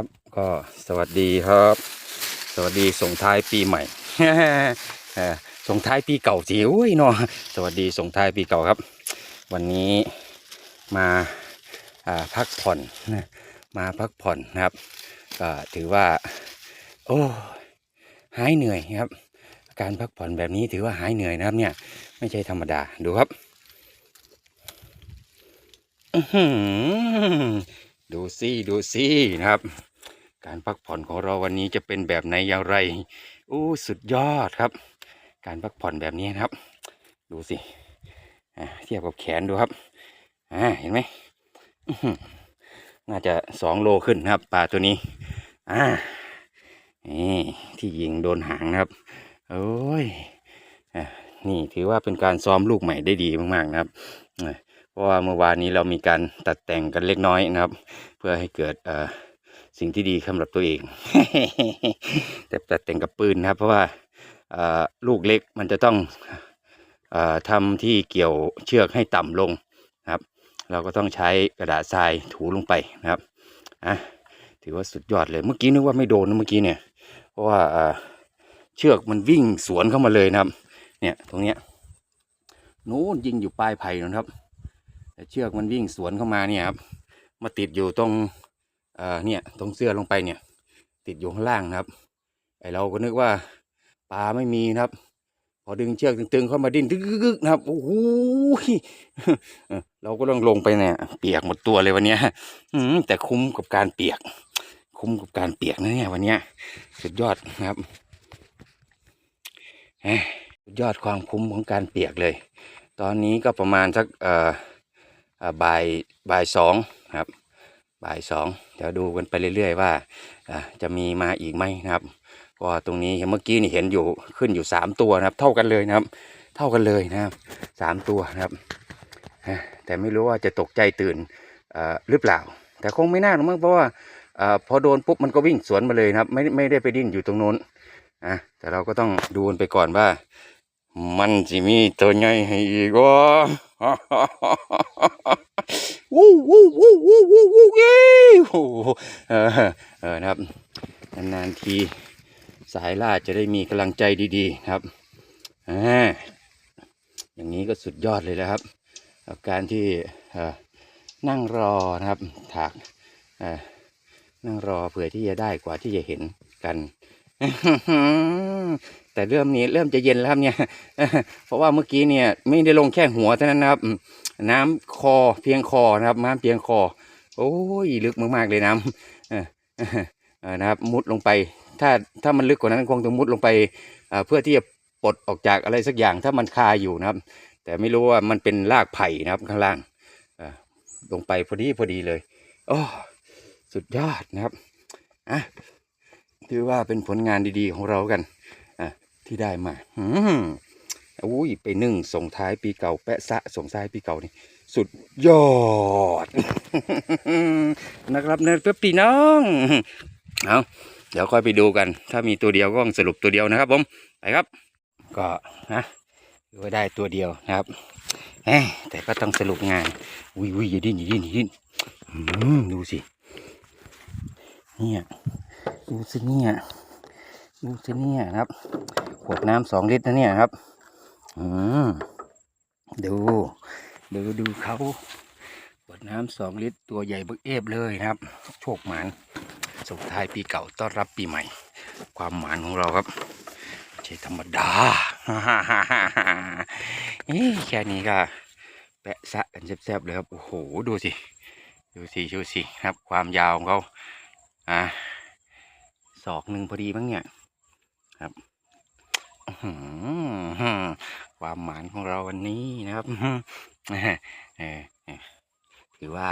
ครับ ก็สวัสดีครับ สวัสดีส่งท้ายปีใหม่ส่งท้ายปีเก่าสิอุ้ยเนาะสวัสดีส่งท้ายปีเก่าครับ วันนี้มาพักผ่อนนะมาพักผ่อนนะครับ ก็ถือว่า โอ้หายเหนื่อยครับ การพักผ่อนแบบนี้ถือว่าหายเหนื่อยนะครับ เนี่ย ไม่ใช่ธรรมดาดูครับอื้อหือดูสิดูสินะครับ การพักผ่อนของเราวันนี้จะเป็นแบบไหนอย่างไรอู้สุดยอดครับ การพักผ่อนแบบนี้นะครับ ดูสิเทียบกับแขนดูครับอ่าเห็นไหมน่าจะสองโลขึ้นนะครับปลาตัวนี้อ่านี่ที่ยิงโดนหางนะครับ โอ้ยอะนี่ถือว่าเป็นการซ้อมลูกใหม่ได้ดีมากๆนะครับเพราะว่าเมื่อวานนี้เรามีการตัดแต่งกันเล็กน้อยนะครับ เพื่อให้เกิดเอ่อ สิ่งที่ดีสำหรับตัวเอง แต่แต่งกับปืนนะครับ เพราะว่าลูกเล็กมันจะต้องอทำที่เกี่ยวเชือกให้ต่ำลงนะครับ เราก็ต้องใช้กระดาษทรายถูลงไปนะครับอะถือว่าสุดยอดเลยเมื่อกี้นึกว่าไม่โดนนะเมื่อกี้เนี่ย เพราะว่าเอ่อเชือกมันวิ่งสวนเข้ามาเลยนะครับ เนี่ยตรงเนี้ยนู้นยิงอยู่ปลายไผ่นะครับแต่เชือกมันวิ่งสวนเข้ามาเนี่ยครับมาติดอยู่ตรง เอ่อเนี่ยตรงเสื้อลงไปเนี่ย ติดอยู่ข้างล่างนะครับ ไอเราก็นึกว่าปลาไม่มีนะครับ พอดึงเชือกตึงๆเข้ามาดิ้นดึกๆนะครับโอ้โหเราก็ต้องลงไปเนี่ย เปียกหมดตัวเลยวันนี้อืแต่คุ้มกับการเปียก คุ้มกับการเปียกนะเนี่ยวันนี้สุดยอดนะครับสุดยอดความคุ้มของการเปียกเลย ตอนนี้ก็ประมาณสักเอ่อบ่ายบ่ายสองครับ บ่ายสองเดี๋ยวดูกันไปเรื่อยๆว่าจะมีมาอีกไหมนะครับเพราะว่าตรงนี้เมื่อกี้นี่เห็นอยู่ขึ้นอยู่สามตัวนะครับ เท่ากันเลยนะครับ เท่ากันเลยนะครับสามตัวนะครับแต่ไม่รู้ว่าจะตกใจตื่นหรือเปล่า แต่คงไม่น่าหรอกมั้งเพราะว่าอพอโดนปุ๊บมันก็วิ่งสวนมาเลยนะครับ ไม่ไม่ได้ไปดิ้นอยู่ตรงโน้นอะแต่เราก็ต้องดูกันไปก่อนว่า มันจะมีตัวใหญ่ให้อีกวะ วู้วู้วู้วู้วู้วู้เย้โอ้โหเออเออนะครับนานๆทีสายล่าจะได้มีกำลังใจดีๆครับอ่าอย่างนี้ก็สุดยอดเลยนะครับกับการที่เอนั่งรอนะครับถากเอนั่งรอเผื่อที่จะได้กว่าที่จะเห็นกัน แต่เริ่มนี้เริ่มจะเย็นแล้วครับเนี่ย เพราะว่าเมื่อกี้เนี่ยไม่ได้ลงแค่หัวเท่านั้นนะครับ น้ำคอเพียงคอนะครับน้ำเพียงคอ โอ้ยลึกมากๆเลยน้ำนะครับ มุดลงไป ถ้าถ้ามันลึกกว่านั้นคงต้องมุดลงไปเพื่อที่จะปลดออกจากอะไรสักอย่างถ้ามันคาอยู่นะครับ แต่ไม่รู้ว่ามันเป็นรากไผ่นะครับข้างล่างลงไปพอดีพอดีเลยโอ้สุดยอดนะครับอะถือว่าเป็นผลงานดีๆของเรากัน ที่ได้มาอืมอุ้ยไปนึ่งส่งท้ายปีเก่าแปะซะส่งท้ายปีเก่านี่ สุดยอด นะครับนะเพื่อพี่น้องเอาเดี๋ยวค่อยไปดูกัน ถ้ามีตัวเดียวก็สรุปตัวเดียวนะครับ ผมไปครับ ก็นะถือว่าได้ตัวเดียวนะครับแต่ก็ต้องสรุปงานอุ้ยอุ้ยอย่าดิ้นอย่าดิ้นอย่าดิ้นดูสิเนี่ยดูสิเนี่ย ดูสิเนี่ยครับขวดน้ำสองลิตรนะเนี่ยครับ อืมดูดูดูเขาขวดน้ำสองลิตรตัวใหญ่เบิกเอฟเลยครับ โชคหมานส่งท้ายปีเก่าต้อนรับปีใหม่ ความหมานของเราครับใช่ธรรมดาเอ้ยแค่นี้ก็แปะสะกันแซ่บๆเลยครับโอ้โหดูสิดูสิดูสิครับ ความยาวของเขาอ่าศอกหนึ่งพอดีมั้งเนี่ย ครับความหมานของเราวันนี้นะครับถือว่า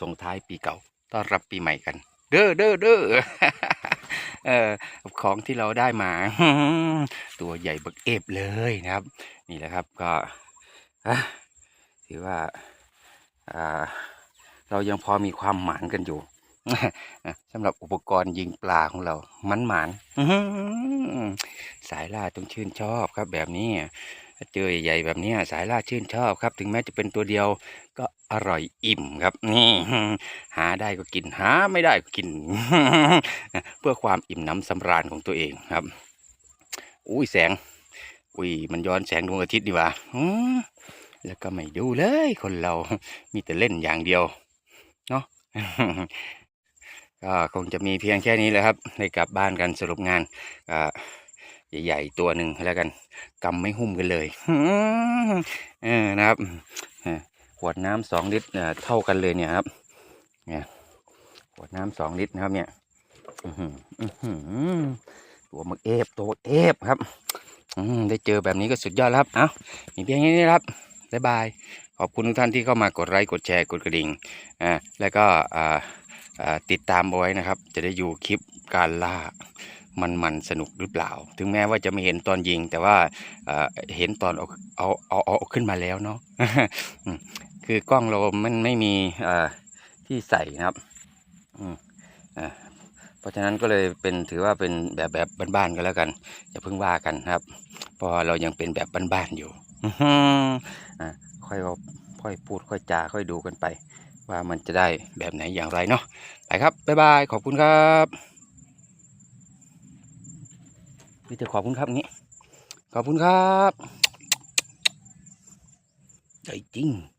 ส่งท้ายปีเก่าต้อนรับปีใหม่กัน เด้อเด้อเด้อเออของที่เราได้มา ตัวใหญ่เบักเอฟเลยนะครับ นี่แหละครับก็ถือว่าอ่าเรายังพอมีความหมานกันอยู่ สำหรับอุปกรณ์ยิงปลาของเรา มันหมานสายล่าต้องชื่นชอบครับ แบบนี้เจอใหญ่แบบนี้สายล่าชื่นชอบครับ ถึงแม้จะเป็นตัวเดียวก็อร่อยอิ่มครับ นี่ หาได้ก็กินหาไม่ได้ก็กิน เพื่อความอิ่มหน้ำสำราญของตัวเองครับ อุ้ยแสง อุ้ยมันย้อนแสงดวงอาทิตย์ดีว่าแล้วก็ไม่ดูเลยคนเรามีแต่เล่นอย่างเดียว เนาะ ก็คงจะมีเพียงแค่นี้แหละครับได้กลับบ้านกันสรุปงานใหญ่ๆตัวหนึ่งแล้วกันกำไม่หุ้มกันเลยเออนะครับขวดน้ำสองลิตรเท่ากันเลยเนี่ยครับเนี่ยขวดน้ำสองลิตรนะครับเนี่ยตัวมึกเอฟตัวเอฟครับได้เจอแบบนี้ก็สุดยอดครับ เอ้ามีเพียงแค่นี้ครับบ๊ายบาย ขอบคุณทุกท่านที่เข้ามากดไลค์กดแชร์กดกระดิ่งอ่าแล้วก็อ่า ติดตามเอาไว้นะครับ จะได้อยู่คลิปการล่ามันมันสนุกหรือเปล่า ถึงแม้ว่าจะไม่เห็นตอนยิง แต่ว่าเห็นตอนเอาเอาเอาเอาขึ้นมาแล้วเนาะคือกล้องเรามันไม่มีที่ใส่นะครับเพราะฉะนั้นก็เลยเป็นถือว่าเป็นแบบแบบบ้านๆกันแล้วกันอย่าเพิ่งว่ากันครับเพราะเรายังเป็นแบบบ้านๆอยู่ค่อยค่อยพูดค่อยจาค่อยดูกันไป ว่ามันจะได้แบบไหนอย่างไรเนาะไปครับ บ๊ายบาย ขอบคุณครับพี่จะขอบคุณครับนี้ ขอบคุณครับใจจริง